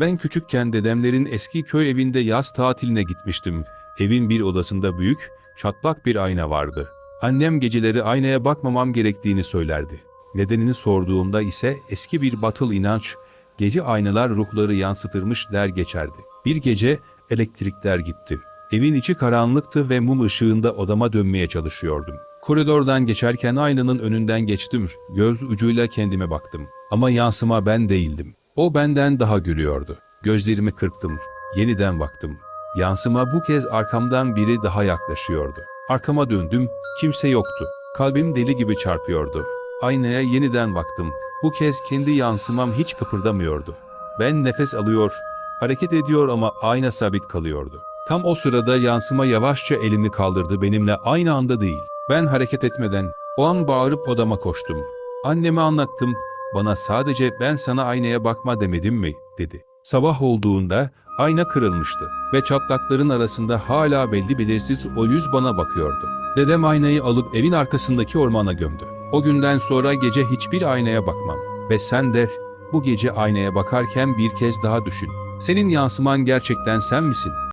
Ben küçükken dedemlerin eski köy evinde yaz tatiline gitmiştim. Evin bir odasında büyük, çatlak bir ayna vardı. Annem geceleri aynaya bakmamam gerektiğini söylerdi. Nedenini sorduğumda ise eski bir batıl inanç, gece aynalar ruhları yansıtırmış der geçerdi. Bir gece elektrikler gitti. Evin içi karanlıktı ve mum ışığında odama dönmeye çalışıyordum. Koridordan geçerken aynanın önünden geçtim. Göz ucuyla kendime baktım. Ama yansıma ben değildim. O benden daha gülüyordu. Gözlerimi kırptım. Yeniden baktım. Yansıma bu kez arkamdan biri daha yaklaşıyordu. Arkama döndüm. Kimse yoktu. Kalbim deli gibi çarpıyordu. Aynaya yeniden baktım. Bu kez kendi yansımam hiç kıpırdamıyordu. Ben nefes alıyor, hareket ediyor ama ayna sabit kalıyordu. Tam o sırada yansıma yavaşça elini kaldırdı benimle aynı anda değil. Ben hareket etmeden o an bağırıp odama koştum. Anneme anlattım. Bana sadece ben sana aynaya bakma demedim mi dedi. Sabah olduğunda ayna kırılmıştı ve çatlakların arasında hala belli belirsiz o yüz bana bakıyordu. Dedem aynayı alıp evin arkasındaki ormana gömdü. O günden sonra gece hiçbir aynaya bakmam. Ve sen de bu gece aynaya bakarken bir kez daha düşün. Senin yansıman gerçekten sen misin?